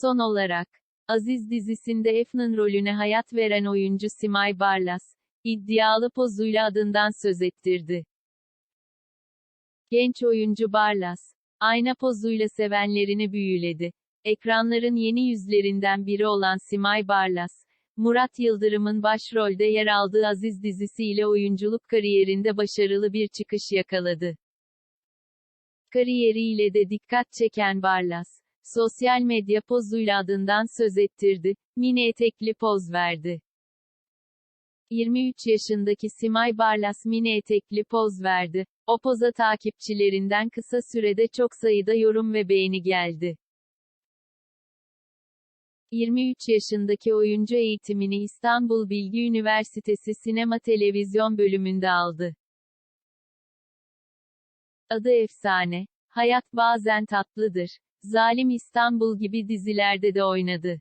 Son olarak, Aziz dizisinde Efnan rolüne hayat veren oyuncu Simay Barlas, iddialı pozuyla adından söz ettirdi. Genç oyuncu Barlas, ayna pozuyla sevenlerini büyüledi. Ekranların yeni yüzlerinden biri olan Simay Barlas, Murat Yıldırım'ın başrolde yer aldığı Aziz dizisiyle oyunculuk kariyerinde başarılı bir çıkış yakaladı. Kariyeriyle de dikkat çeken Barlas, sosyal medya pozuyla adından söz ettirdi, mini etekli poz verdi. 23 yaşındaki Simay Barlas mini etekli poz verdi. O poza takipçilerinden kısa sürede çok sayıda yorum ve beğeni geldi. 23 yaşındaki oyuncu eğitimini İstanbul Bilgi Üniversitesi Sinema Televizyon bölümünde aldı. Adı efsane. Hayat bazen tatlıdır. Zalim İstanbul gibi dizilerde de oynadı.